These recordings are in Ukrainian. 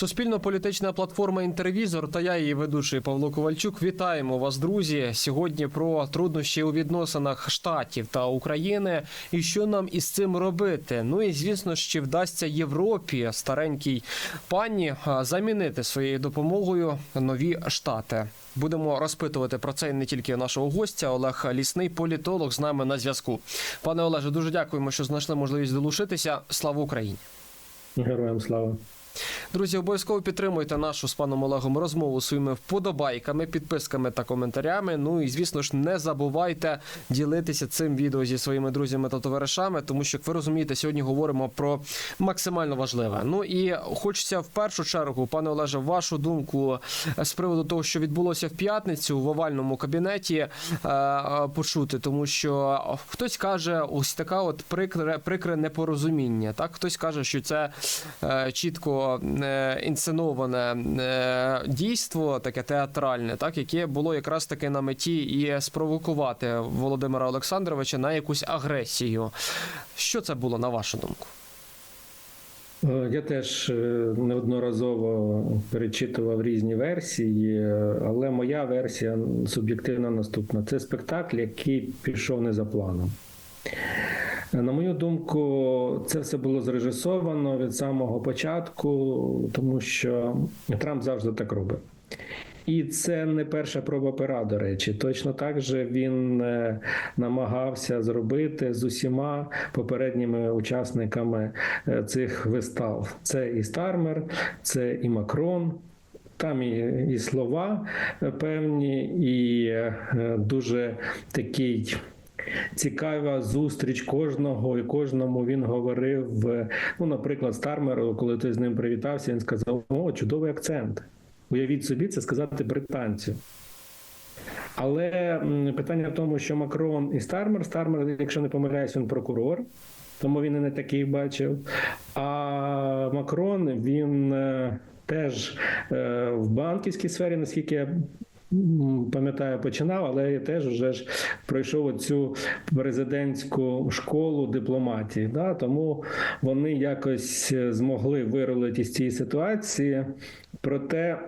Суспільно-політична платформа Інтервізор та я, її ведучий Павло Ковальчук. Вітаємо вас, друзі. Сьогодні про труднощі у відносинах штатів та України і що нам із цим робити. Ну і звісно, чи вдасться Європі старенькій пані замінити своєю допомогою нові штати. Будемо розпитувати про це не тільки нашого гостя. Олег Лісний, політолог, з нами на зв'язку. Пане Олеже, дуже дякуємо, що знайшли можливість долучитися. Слава Україні! Героям слава. Друзі, обов'язково підтримуйте нашу з паном Олегом розмову своїми вподобайками, підписками та коментарями. Ну і звісно ж, не забувайте ділитися цим відео зі своїми друзями та товаришами, тому що, як ви розумієте, сьогодні говоримо про максимально важливе. Ну і хочеться в першу чергу, пане Олеже, вашу думку з приводу того, що відбулося в п'ятницю в овальному кабінеті, е, е, почути, тому що хтось каже, ось така от прикре, прикре непорозуміння. Так, хтось каже, що це е, чітко е, інсценоване е, дійство, таке театральне, так яке було якраз таки на меті і спровокувати Володимира Олександровича на якусь агресію. Що це було на вашу думку? Е, Я теж неодноразово перечитував різні версії, але моя версія суб'єктивна наступна: це спектакль, який пішов не за планом. На мою думку, це все було зрежисовано від самого початку, тому що Трамп завжди так робить. І це не перша проба пера, до речі. Точно так же він е, намагався зробити з усіма попередніми учасниками е, цих вистав. Це і Стармер, це і Макрон. Там і, і слова е, певні, і дуже такий. Цікава зустріч кожного, і кожному він говорив. е, Ну, наприклад, Стармеру, коли ти з ним привітався, він сказав: О, чудовий акцент. Уявіть собі, це сказати британцю. Але питання в тому, що Макрон і Стармер, Стармер, якщо не помиляюсь, він прокурор, тому він і не такий бачив. А Макрон він е, теж е, в банківській сфері, наскільки я пам'ятаю, починав, але я теж вже ж пройшов цю президентську школу дипломатії. Да? Тому вони якось е, змогли вирулити з цієї ситуації. Проте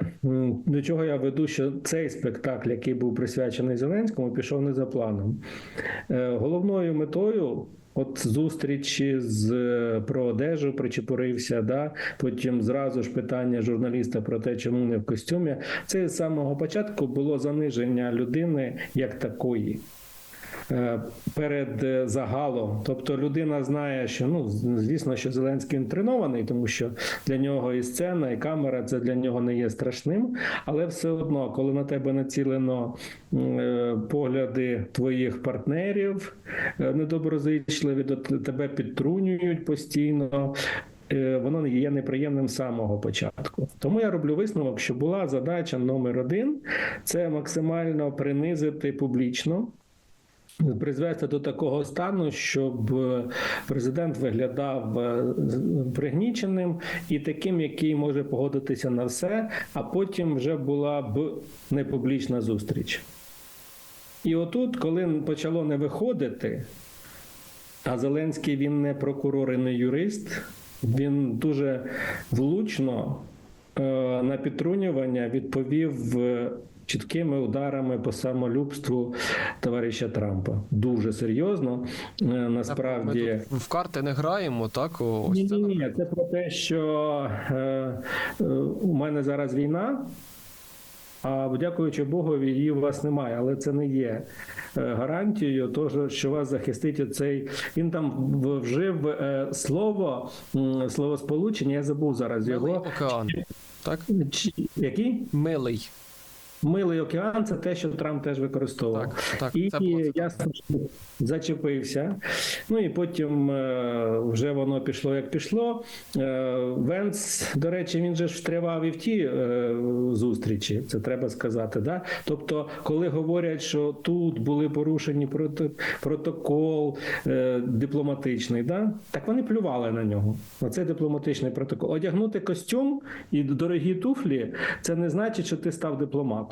до чого я веду, що цей спектакль, який був присвячений Зеленському, пішов не за планом. Е, Головною метою. От зустрічі з е, про одежу причепурився, да потім зразу ж питання журналіста про те, чому не в костюмі. Це з самого початку було заниження людини як такої. Е, Перед е, загалом, тобто людина знає, що ну звісно, що Зеленський він тренований, тому що для нього і сцена, і камера це для нього не є страшним. Але все одно, коли на тебе націлено е, погляди твоїх партнерів недоброзичливі, до тебе підтрунюють постійно. Воно не є неприємним з самого початку. Тому я роблю висновок, що була задача номер один це максимально принизити публічно призвести до такого стану, щоб е, президент виглядав е, пригніченим і таким, який може погодитися на все, а потім вже була б непублічна зустріч. І отут, коли почало не виходити, а Зеленський він не прокурор і не юрист, він дуже влучно е, на підтрунювання відповів е, чіткими ударами по самолюбству товариша Трампа. Дуже серйозно. Е, Насправді. Ми тут в карти не граємо, так? Ось Ні, це, ні, ні, це про те, що е, е, у мене зараз війна. А дякуючи Богові, її у вас немає, але це не є е, гарантією того, що вас захистить цей. Він там вжив е, слово, словосполучення, я забув зараз Милий його. океан. Так? Чи- Який? Милий. Милий океан це те, що Трамп теж використовував. Так, так. І це було це. ясно, що зачепився. Ну і потім е, вже воно пішло як пішло. Е, Венц, до речі, він же ж встрявав і в ті е, зустрічі, це треба сказати. Да? Тобто, коли говорять, що тут були порушені протокол дипломатичний, да? так вони плювали на нього. Оце дипломатичний протокол. Одягнути костюм і дорогі туфлі це не значить, що ти став дипломатом.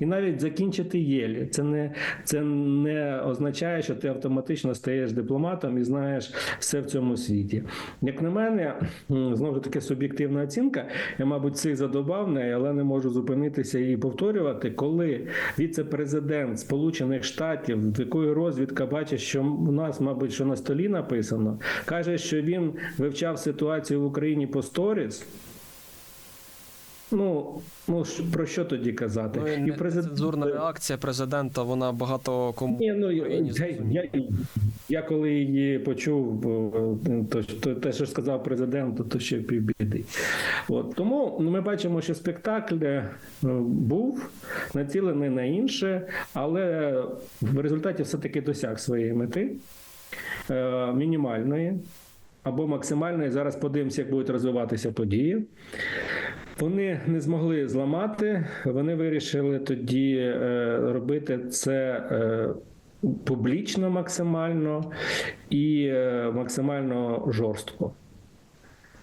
І навіть закінчити єлі. Це не, це не означає, що ти автоматично стаєш дипломатом і знаєш все в цьому світі. Як на мене, знову ж таки суб'єктивна оцінка. Я, мабуть, цих задобав неї, але не можу зупинитися і повторювати, коли віце-президент Сполучених Штатів, в якої розвідка бачить, що у нас, мабуть, що на столі написано, каже, що він вивчав ситуацію в Україні по сторіс. Ну, ну про що тоді казати? Ну, і не- цензурна реакція президента, вона багато кому Ні, ну я, я, я, коли її почув, е, то, то те, що сказав президент, то, то ще півбіди. От тому ну, ми бачимо, що спектакль е, був націлений на інше, але в результаті все-таки досяг своєї мети е, мінімальної або максимальної. Зараз подивимося, як будуть розвиватися події. Вони не змогли зламати. Вони вирішили тоді е, робити це е, публічно максимально і е, максимально жорстко.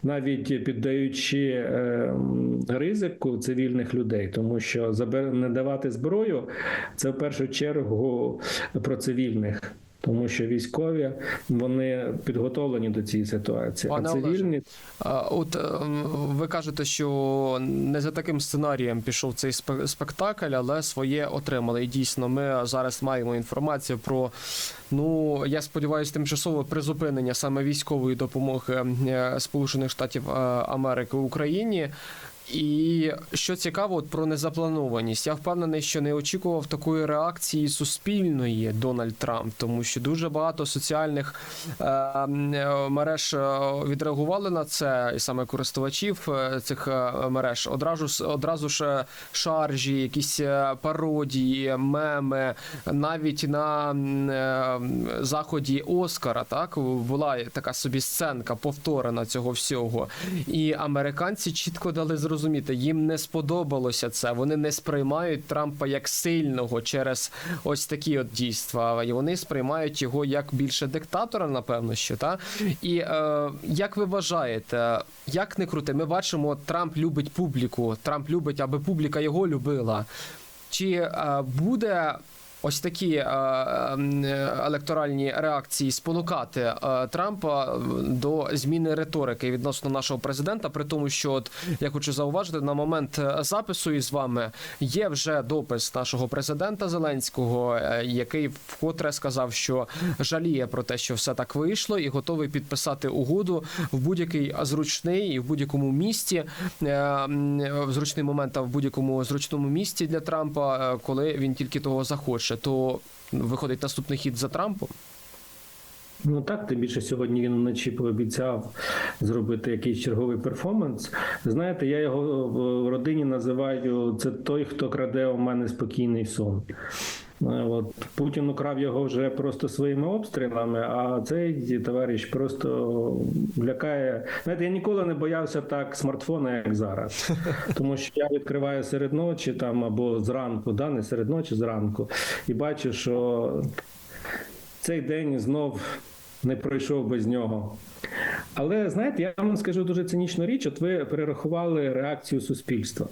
Навіть піддаючи ризику цивільних людей, тому що не давати зброю це в першу чергу про цивільних, тому що військові вони підготовлені до цієї ситуації, Пане а цивільні А, От е, ви кажете, що не за таким сценарієм пішов цей спе- спектакль, але своє отримали. І дійсно, ми зараз маємо інформацію про ну я сподіваюся, тимчасове призупинення саме військової допомоги е, Сполучених Штатів е, Америки Україні. І що цікаво, от про незапланованість. Я впевнений, що не очікував такої реакції суспільної Дональд Трамп, тому що дуже багато соціальних е, е, мереж е, відреагували на це, і саме користувачів е, цих мереж одразу одразу ж шаржі, якісь пародії, меми. Навіть на е, заході Оскара так була така собі сценка повторена цього всього. І американці чітко дали зрозуміти, їм не сподобалося це. Вони не сприймають Трампа як сильного через ось такі от дійства. І вони сприймають його як більше диктатора, напевно, що та і е, як ви вважаєте, як не крути, ми бачимо, Трамп любить публіку. Трамп любить, аби публіка його любила. Чи е, буде ось такі е, електоральні реакції спонукати е, Трампа до зміни риторики відносно нашого президента, при тому, що от я хочу зауважити, на момент е, запису із вами є вже допис нашого президента Зеленського, е, який вкотре сказав, що жаліє про те, що все так вийшло, і готовий підписати угоду в будь-який зручний і в будь-якому місті е, в зручний момент, а в будь-якому зручному місці для Трампа, е, коли він тільки того захоче, то виходить наступний хід за Трампом. Ну так, тим більше сьогодні він вночі пообіцяв зробити якийсь черговий перформанс. Знаєте, я його в родині називаю це той, хто краде у мене спокійний сон. Е, От Путін украв його вже просто своїми обстрілами, а цей товариш просто лякає. Знаєте, я ніколи не боявся так смартфона, як зараз. Тому що я відкриваю серед ночі там або зранку, да, не серед ночі, зранку, і бачу, що цей день знов не пройшов без нього. Але знаєте, я вам скажу дуже цинічну річ. От ви перерахували реакцію суспільства.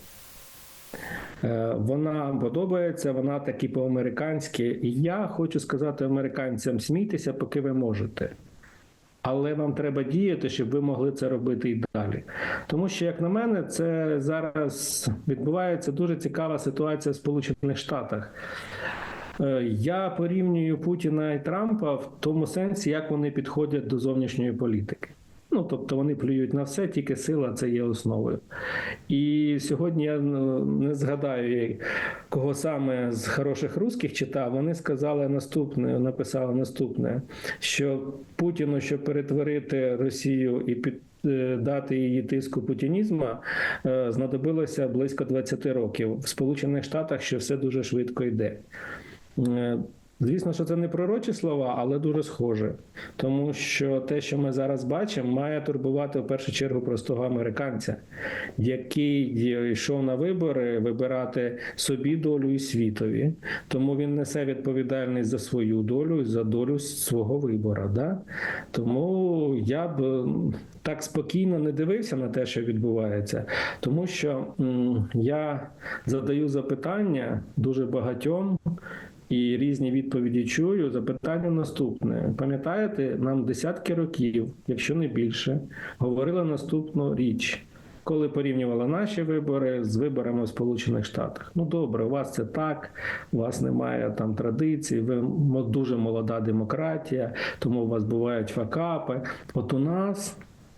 Е, Вона подобається, вона таки по-американськи. Я хочу сказати американцям: смійтеся, поки ви можете. Але вам треба діяти, щоб ви могли це робити і далі. Тому що, як на мене, це зараз відбувається дуже цікава ситуація в Сполучених Штатах. Е, Я порівнюю Путіна і Трампа в тому сенсі, як вони підходять до зовнішньої політики. Ну, тобто вони плюють на все, тільки сила це є основою. І сьогодні я ну, не згадаю, кого саме з хороших русських читав. Вони сказали наступне, написали наступне: що Путіну, щоб перетворити Росію і під е, дати її тиску путінізму, е, знадобилося близько 20 років в Сполучених Штатах, що все дуже швидко йде. Е, Звісно, що це не пророчі слова, але дуже схоже. Тому що те, що ми зараз бачимо, має турбувати в першу чергу простого американця, який йшов на вибори вибирати собі долю і світові. Тому він несе відповідальність за свою долю і за долю свого вибора. Да? Тому я б так спокійно не дивився на те, що відбувається, тому що я задаю запитання дуже багатьом. І різні відповіді чую. Запитання наступне. Пам'ятаєте, нам десятки років, якщо не більше, говорили наступну річ, коли порівнювали наші вибори з виборами в Сполучених Штатах. Ну добре, у вас це так, у вас немає там традицій, ви дуже молода демократія, тому у вас бувають факапи. От у нас.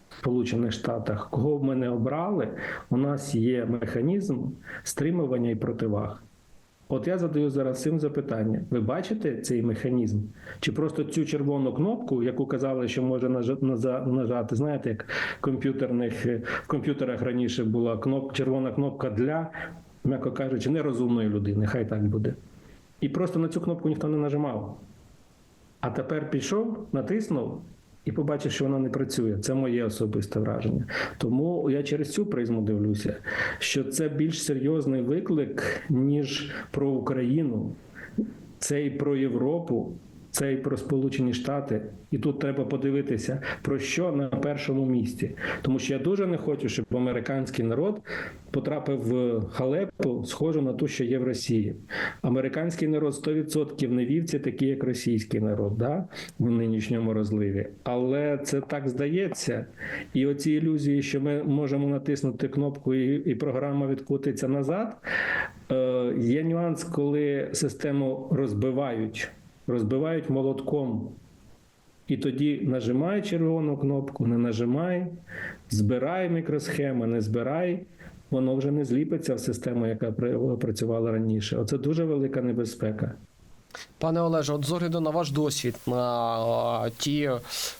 в Сполучених Штатах, кого ми не обрали, у нас є механізм стримування і противаг. От я задаю зараз цим запитання. Ви бачите цей механізм? Чи просто цю червону кнопку, яку казали, що може нажати, знаєте, як в комп'ютерних е, в комп'ютерах раніше була кноп, червона кнопка для, м'яко кажучи, нерозумної людини, хай так буде. І просто на цю кнопку ніхто не нажимав. А тепер пішов, натиснув і побачив, що вона не працює. Це моє особисте враження. Тому я через цю призму дивлюся, що це більш серйозний виклик, ніж про Україну. Це і про Європу, це і про Сполучені Штати. І тут треба подивитися, про що на першому місці. Тому що я дуже не хочу, щоб американський народ потрапив в халепу, схожу на ту, що є в Росії. Американський народ 100% не вівці, такі як російський народ, да? в нинішньому розливі. Але це так здається. І оці ілюзії, що ми можемо натиснути кнопку і, і програма відкотиться назад. Е, є нюанс, коли систему розбивають, розбивають молотком. І тоді нажимай червону кнопку, не нажимай, збирай мікросхеми, не збирай, воно вже не зліпиться в систему, яка працювала раніше. Оце дуже велика небезпека. Пане Олеже, от з огляду на ваш досвід, на ті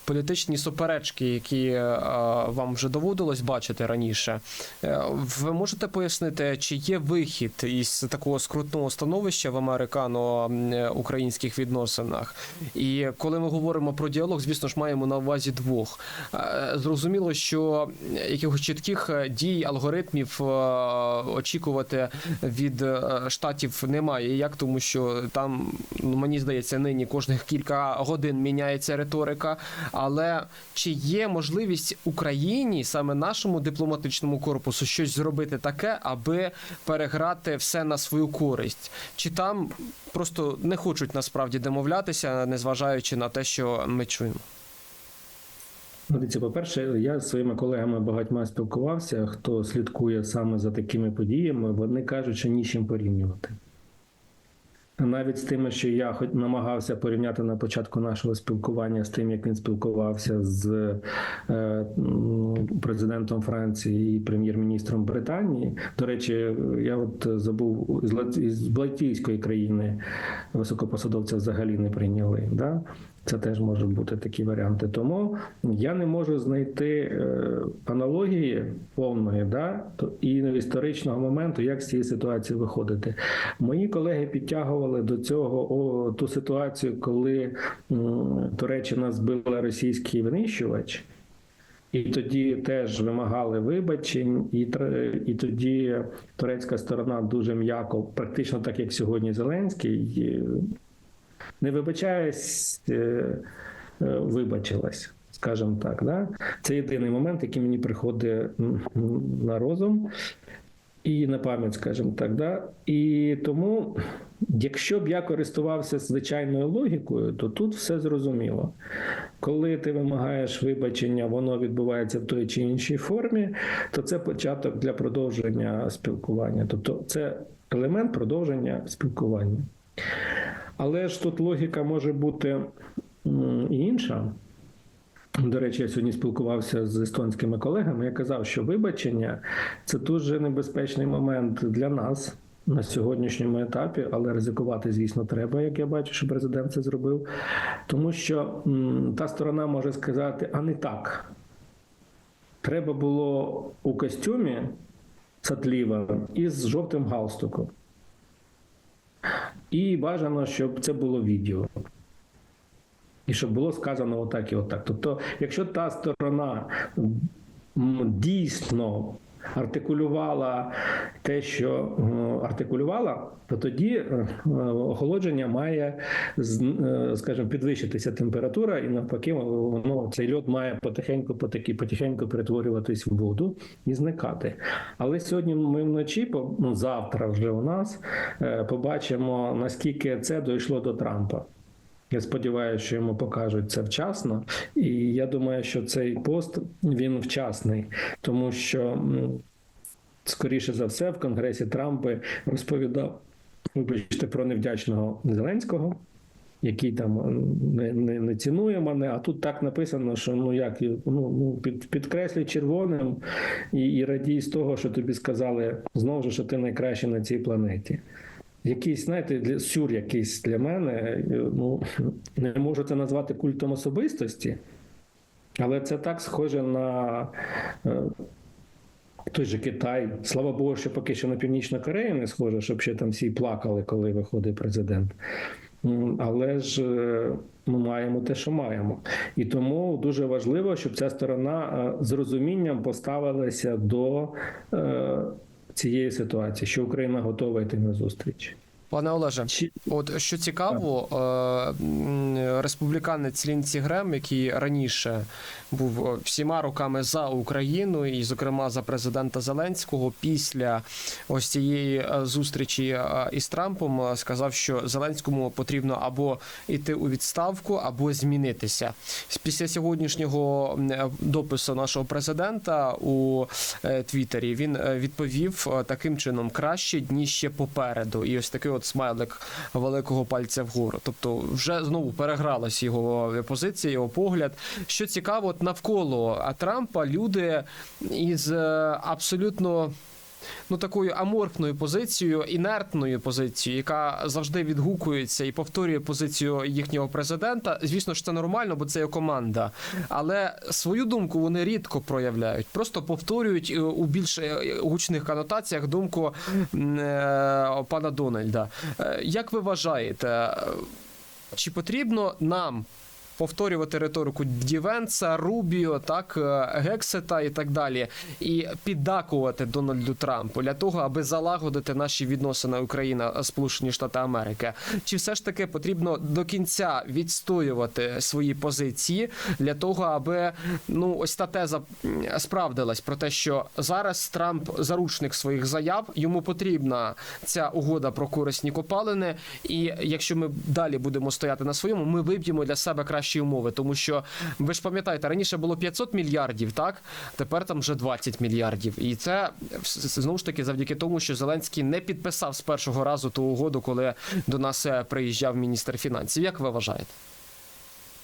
політичні суперечки, які а, вам вже доводилось бачити раніше, е, ви можете пояснити, чи є вихід із такого скрутного становища в американо-українських відносинах? І коли ми говоримо про діалог, звісно ж, маємо на увазі двох. Е, Зрозуміло, що якихось чітких е, дій, алгоритмів е, очікувати від е, штатів немає. Як тому, що там мені здається, нині кожних кілька годин міняється риторика. Але чи є можливість Україні, саме нашому дипломатичному корпусу, щось зробити таке, аби переграти все на свою користь? Чи там просто не хочуть насправді домовлятися, незважаючи на те, що ми чуємо? Ну, Дивіться, по-перше, я з своїми колегами багатьма спілкувався, хто слідкує саме за такими подіями, вони кажуть, що нічим порівнювати. Навіть з тими, що я намагався порівняти на початку нашого спілкування з тим, як він спілкувався з е, президентом Франції і прем'єр-міністром Британії. До речі, я от забув з Латвійської країни високопосадовця взагалі не прийняли. Да? Це теж можуть бути такі варіанти. Тому я не можу знайти е, аналогії повної, да, і історичного моменту, як з цієї ситуації виходити. Мої колеги підтягували до цього о, ту ситуацію, коли м, Туреччина збила російський винищувач. І тоді теж вимагали вибачень, і, і тоді турецька сторона дуже м'яко, практично так як сьогодні Зеленський, не вибачаясь, е, е, вибачилась, скажімо так. Да? Це єдиний момент, який мені приходить на розум і на пам'ять, скажімо так. Да? І тому, якщо б я користувався звичайною логікою, то тут все зрозуміло. Коли ти вимагаєш вибачення, воно відбувається в той чи іншій формі, то це початок для продовження спілкування. Тобто це елемент продовження спілкування. Але ж тут логіка може бути і інша. До речі, я сьогодні спілкувався з естонськими колегами. Я казав, що вибачення це дуже небезпечний момент для нас на сьогоднішньому етапі, але ризикувати, звісно, треба, як я бачу, що президент це зробив. Тому що та сторона може сказати, а не так. Треба було у костюмі сатліва із жовтим галстуком. І бажано, щоб це було відео. І щоб було сказано отак і отак. Тобто, якщо та сторона дійсно артикулювала те, що е, артикулювала, то тоді е, охолодження має е, скажімо, підвищитися температура, і навпаки, воно цей льод має потихеньку, потаки, потихеньку перетворюватись в воду і зникати. Але сьогодні ми вночі, ну завтра вже у нас побачимо наскільки це дійшло до Трампа. Я сподіваюся, що йому покажуть це вчасно, і я думаю, що цей пост він вчасний, тому що скоріше за все в Конгресі Трампи розповідав вибачте про невдячного Зеленського. Який там не, не, не цінує мене, а тут так написано, що ну як ну, ну під, підкреслюй червоним і, і радій з того, що тобі сказали знову ж, що ти найкращий на цій планеті якийсь, знаєте, для сюр якийсь для мене. е, Ну не можу це назвати культом особистості, але це так схоже на е, той же Китай. Слава Богу, що поки що на Північну Корею не схоже, щоб ще там всі плакали, коли виходить президент. Але ж е, ми маємо те, що маємо, і тому дуже важливо, щоб ця сторона з розумінням поставилася до цієї ситуації, що Україна готова йти на зустріч. Пане Олеже, Чи от що цікаво, е, республіканець Лінці Грем, який раніше був е, всіма руками за Україну, і, зокрема, за президента Зеленського, після ось цієї е, зустрічі із Трампом сказав, що Зеленському потрібно або йти у відставку, або змінитися. Після сьогоднішнього допису нашого президента у Твіттері він відповів таким чином: краще дні ще попереду. І ось такий от смайлик великого пальця вгору. Тобто, вже знову перегралась його позиція, його погляд. Що цікаво, от навколо Трампа люди із е, абсолютно. Ну, такою аморфною позицією, інертною позицією, яка завжди відгукується і повторює позицію їхнього президента. Звісно ж, це нормально, бо це його команда. Але свою думку вони рідко проявляють, просто повторюють е, у більш е, гучних конотаціях думку е, пана Дональда. Як ви вважаєте, чи потрібно нам? Повторювати риторику Дівенца, Рубіо, так е, Гексета і так далі, і піддакувати Дональду Трампу для того, аби залагодити наші відносини Україна Сполучені Штати Америки. Чи все ж таки потрібно до кінця відстоювати свої позиції для того, аби ну ось та теза справдилась про те, що зараз Трамп заручник своїх заяв, йому потрібна ця угода про корисні копалини, і якщо ми далі будемо стояти на своєму, ми виб'ємо для себе кращі умови, тому що ви ж пам'ятаєте, раніше було 500 мільярдів, так тепер там вже 20 мільярдів, і це знову ж таки завдяки тому, що Зеленський не підписав з першого разу ту угоду, коли до нас е, приїжджав міністр фінансів. Як ви вважаєте?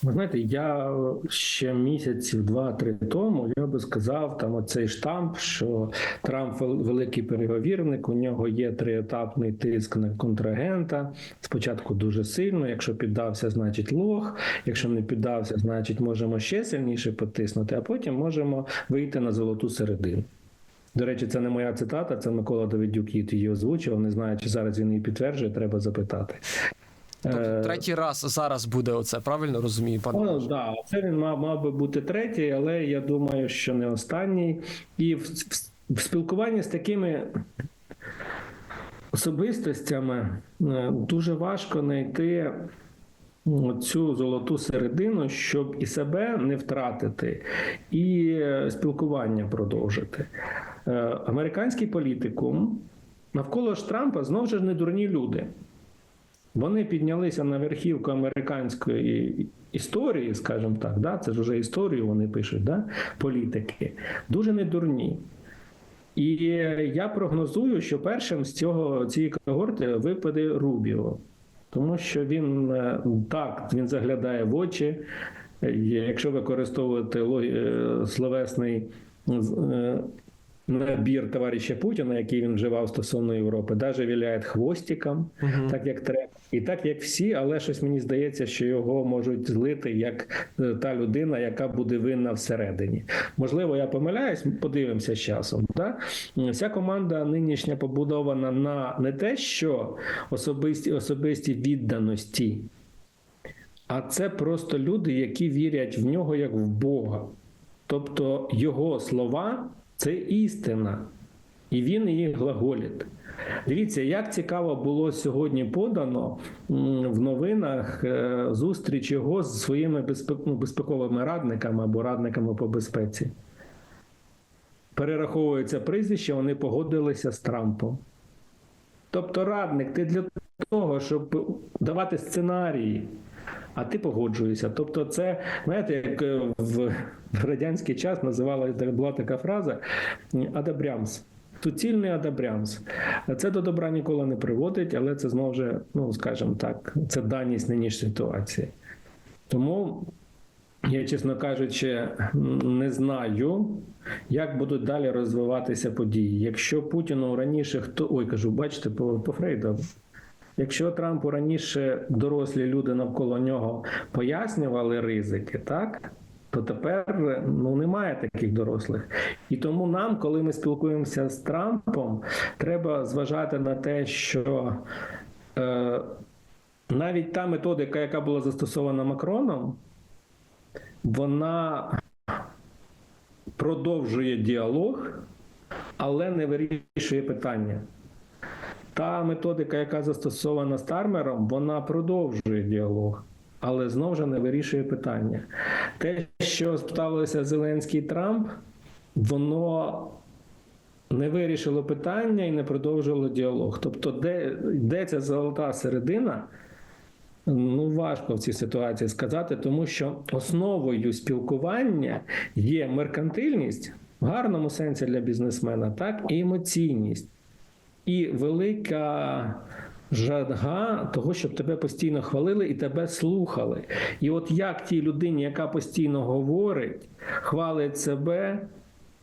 Ви знаєте, я ще місяців два-три тому я би сказав там оцей штамп, що Трамп великий переговірник. У нього є триетапний тиск на контрагента. Спочатку дуже сильно. Якщо піддався, значить лох. Якщо не піддався, значить можемо ще сильніше потиснути, а потім можемо вийти на золоту середину. До речі, це не моя цитата, це Микола Давидюк її озвучував. Не знаю, чи зараз він її підтверджує, треба запитати. Тобто Е, третій раз зараз буде оце, правильно розумію, пане? Ну, да, це він мав, мав би бути третій, але я думаю, що не останній. І в, в, в спілкуванні з такими особистостями е, дуже важко знайти цю золоту середину, щоб і себе не втратити, і е, спілкування продовжити. Американський політикум навколо ж Трампа знову ж не дурні люди. Вони піднялися на верхівку американської історії, скажімо так, да? це ж вже історію вони пишуть, да? політики, дуже недурні. І я прогнозую, що першим з цього цієї когорти випаде Рубіо, тому що він е, так він заглядає в очі. Е, Якщо використовувати е, словесний набір товариша Путіна, який він вживав стосовно Європи, навіть віляє хвостиком, Мгм. так як треба. І так як всі, але щось мені здається, що його можуть злити як е, та людина, яка буде винна всередині. Можливо, я помиляюсь, подивимося з часом. Да? Вся команда нинішня побудована на не те, що особисті, особисті відданості, а це просто люди, які вірять в нього як в Бога. Тобто його слова це істина, і він її глаголить. Дивіться, як цікаво було сьогодні подано в новинах е, зустріч його з своїми ну, безпековими радниками або радниками по безпеці. Перераховується прізвище, вони погодилися з Трампом. Тобто, радник, ти для того, щоб давати сценарії, а ти погоджуєшся. Тобто, це знаєте, як е, в, радянський час називала була така фраза адабрямс. Суцільний адабрямс. Це до добра ніколи не приводить, але це знову ж, ну скажімо так, це даність нинішньої ситуації. Тому я, чесно кажучи, не знаю, як будуть далі розвиватися події. Якщо Путіну раніше хто ой, кажу, бачите, по, по Фрейду. Якщо Трампу раніше дорослі люди навколо нього пояснювали ризики, так то тепер ну немає таких дорослих. І тому нам, коли ми спілкуємося з Трампом, треба зважати на те, що е, навіть та методика, яка була застосована Макроном, вона продовжує діалог, але не вирішує питання. Та методика, яка застосована Стармером, вона продовжує діалог, але знову ж не вирішує питання. Те, що ставилося Зеленський Трамп, воно не вирішило питання і не продовжило діалог. Тобто, де, де ця золота середина? Ну, важко в цій ситуації сказати, тому що основою спілкування є меркантильність в гарному сенсі для бізнесмена, так і емоційність, і велика жадга того, щоб тебе постійно хвалили і тебе слухали. І от як тій людині, яка постійно говорить, хвалить себе,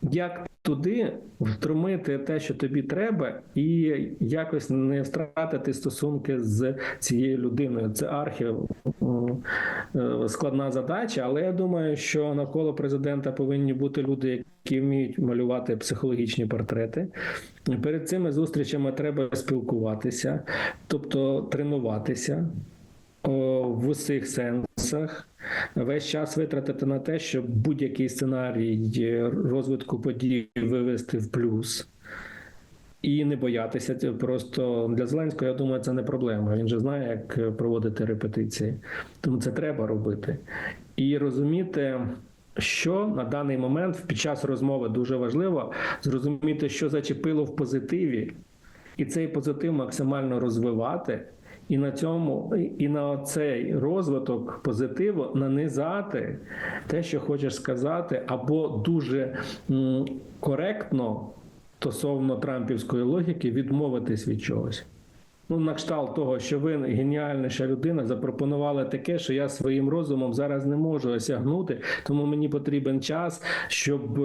як туди втримити те, що тобі треба, і якось не втратити стосунки з цією людиною. Це архі е, складна задача, але я думаю, що навколо президента повинні бути люди, які вміють малювати психологічні портрети. Перед цими зустрічами треба спілкуватися, тобто тренуватися в усіх сенсах. Весь час витратити на те, щоб будь-який сценарій розвитку подій вивести в плюс. І не боятися просто для Зеленського, я думаю, це не проблема. Він же знає, як проводити репетиції. Тому це треба робити. І розуміти, що на даний момент під час розмови дуже важливо зрозуміти, що зачепило в позитиві, і цей позитив максимально розвивати. І на цьому, і на цей розвиток позитиву нанизати те, що хочеш сказати, або дуже коректно стосовно трампівської логіки відмовитись від чогось. Ну, на кшталт того, що ви геніальніша людина, запропонували таке, що я своїм розумом зараз не можу осягнути, тому мені потрібен час, щоб,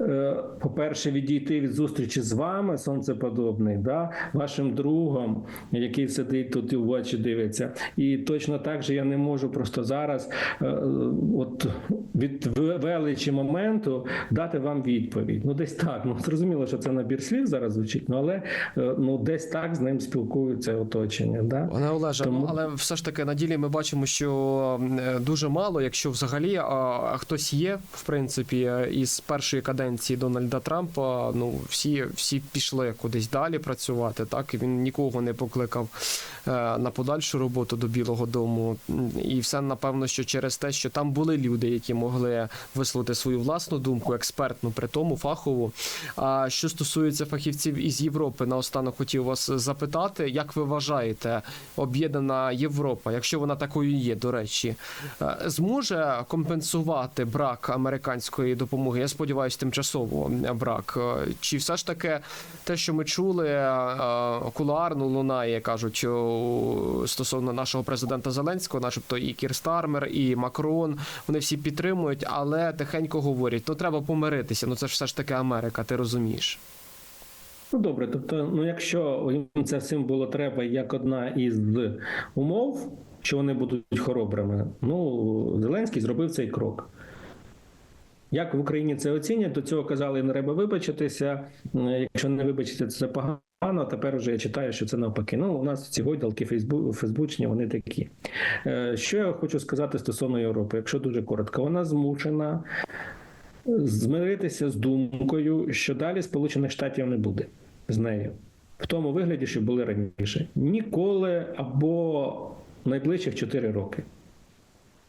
е, по-перше, відійти від зустрічі з вами, сонцеподобний, да, вашим другом, який сидить тут і в очі дивиться. І точно так же я не можу просто зараз, е, от від величі моменту, дати вам відповідь. Ну, десь так. Ну, зрозуміло, що це набір слів зараз звучить, ну, але е, ну, десь так з ним спілкуються оточення. Да? Олеже, Тому- ну, але все ж таки на ділі ми бачимо, що е, дуже мало, якщо взагалі а, хтось є, в принципі, е, із першої каденції Дональда Трампа, ну всі, всі пішли кудись далі працювати. Так і він нікого не покликав е, на подальшу роботу до Білого Дому. І все напевно, що через те, що там були люди, які могли висловити свою власну думку, експертну, при тому фахову. А що стосується фахівців із Європи, наостанок хотів вас запитати, як ви вважаєте, об'єднана Європа, якщо вона такою є, до речі, е, зможе компенсувати брак американської допомоги? Я сподіваюся, тимчасово брак. Е, Чи все ж таки те, що ми чули, е, кулуарно лунає, кажуть, стосовно нашого президента Зеленського, начебто і Кір Стармер, і Макрон, вони всі підтримують, але тихенько говорять, ну треба помиритися. Ну це ж все ж таки Америка, ти розумієш. Ну добре, тобто, ну якщо їм це всім було треба як одна із умов, що вони будуть хоробрими, ну Зеленський зробив цей крок. Як в Україні це оцінять, до цього казали, не треба вибачитися. Якщо не вибачиться, це погано. Тепер вже я читаю, що це навпаки. Ну, у нас ці гойдалки фейсбу- фейсбучні, вони такі. Е, Що я хочу сказати стосовно Європи, якщо дуже коротко, вона змушена змиритися з думкою, що далі Сполучених Штатів не буде з нею. В тому вигляді, що були раніше. Ніколи або найближчих 4 роки.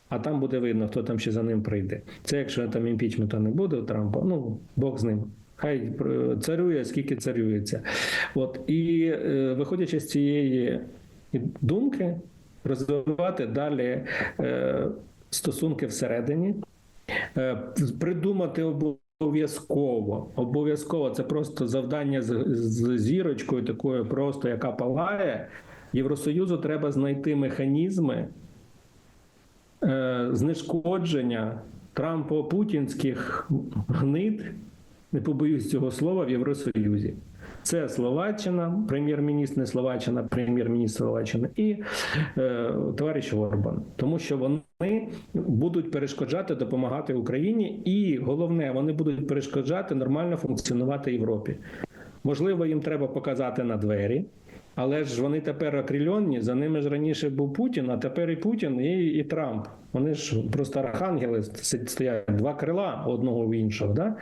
А там буде видно, хто там ще за ним прийде. Це якщо там імпічменту не буде у Трампа, ну Бог з ним. Хай е, царює, скільки царюється. От і е, виходячи з цієї думки, розвивати далі е, стосунки всередині, е, придумати обов'язково. Обов'язково обов'язково це просто завдання з, з зірочкою, такою просто, яка палає. Євросоюзу треба знайти механізми е, знешкодження Трампо-путінських гнид, не побоюсь цього слова, в Євросоюзі. Це Словаччина, прем'єр-міністр не Словаччина, прем'єр-міністр Словаччини і е, товариш Орбан, тому що вони будуть перешкоджати допомагати Україні, і головне, вони будуть перешкоджати нормально функціонувати Європі. Можливо, їм треба показати на двері. Але ж вони тепер окрильонні, за ними ж раніше був Путін, а тепер і Путін, і, і Трамп. Вони ж просто архангели стоять два крила одного в іншого. Да?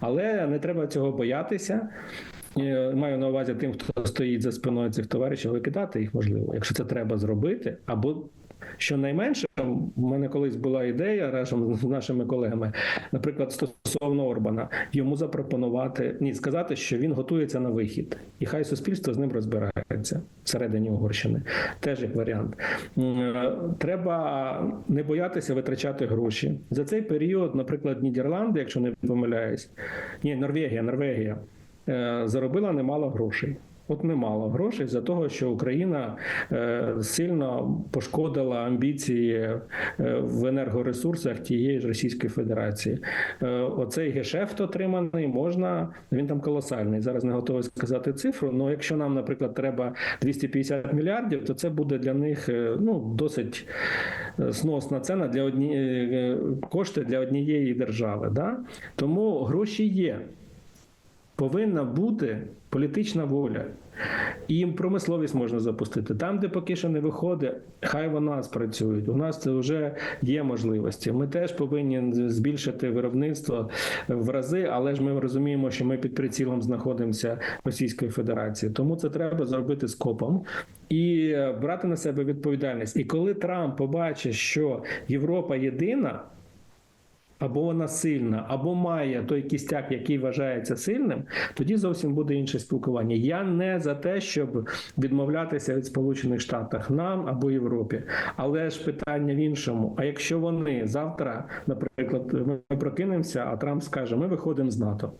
Але не треба цього боятися. Маю на увазі тим, хто стоїть за спиною цих товаришів, викидати їх можливо, якщо це треба зробити, або щонайменше, в мене колись була ідея разом з нашими колегами, наприклад, стосовно Орбана, йому запропонувати ні, сказати, що він готується на вихід, і хай суспільство з ним розбирається всередині Угорщини. Теж як варіант. Е, Треба не боятися витрачати гроші за цей період. Наприклад, Нідерланди, якщо не помиляюсь, ні, Норвегія, Норвегія заробила немало грошей. От немало грошей за того, що Україна е, сильно пошкодила амбіції е, в енергоресурсах тієї ж Російської Федерації. Е, оцей гешефт отриманий можна, він там колосальний. Зараз не готовий сказати цифру. але якщо нам, наприклад, треба 250 мільярдів, то це буде для них е, ну досить е, сносна ціна для однієї кошти для однієї держави. Да? Тому гроші є повинна бути політична воля. І промисловість можна запустити. Там, де поки що не виходить, хай вона спрацює. У нас це вже є можливості. Ми теж повинні збільшити виробництво в рази, але ж ми розуміємо, що ми під прицілом знаходимося Російської Федерації. Тому це треба зробити скопом і е, брати на себе відповідальність. І коли Трамп побачить, що Європа єдина або вона сильна, або має той кістяк, який вважається сильним, тоді зовсім буде інше спілкування. Я не за те, щоб відмовлятися від Сполучених Штатів нам або Європі. Але ж питання в іншому: а якщо вони завтра, наприклад, ми прокинемося, а Трамп скаже, ми виходимо з НАТО.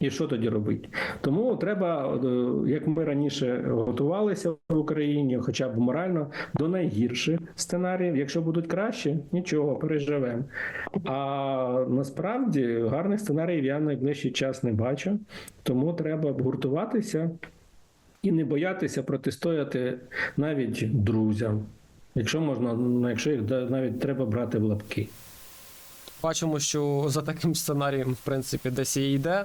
І що тоді робити? Тому треба, е, як ми раніше готувалися в Україні, хоча б морально, до найгірших сценаріїв. Якщо будуть кращі, нічого, переживемо. А насправді гарних сценаріїв я найближчий час не бачу, тому треба гуртуватися і не боятися протистояти навіть друзям. Якщо можна, ну, якщо їх навіть треба брати в лапки. Бачимо, що за таким сценарієм, в принципі, десь і йде.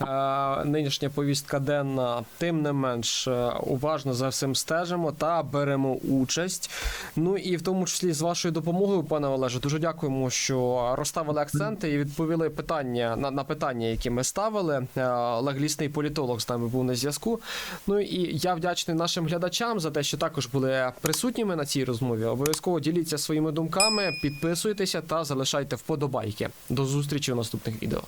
Е, нинішня повістка денна, тим не менш, е, уважно за всім стежимо та беремо участь. Ну і в тому числі з вашою допомогою, пане Олеже, дуже дякуємо, що розставили акценти і відповіли питання на, на питання, які ми ставили. Е, Олег Лісний політолог з нами був на зв'язку. Ну і я вдячний нашим глядачам за те, що також були присутніми на цій розмові. Обов'язково діліться своїми думками, підписуйтеся та залишайте вподобайки. До зустрічі в наступних відео.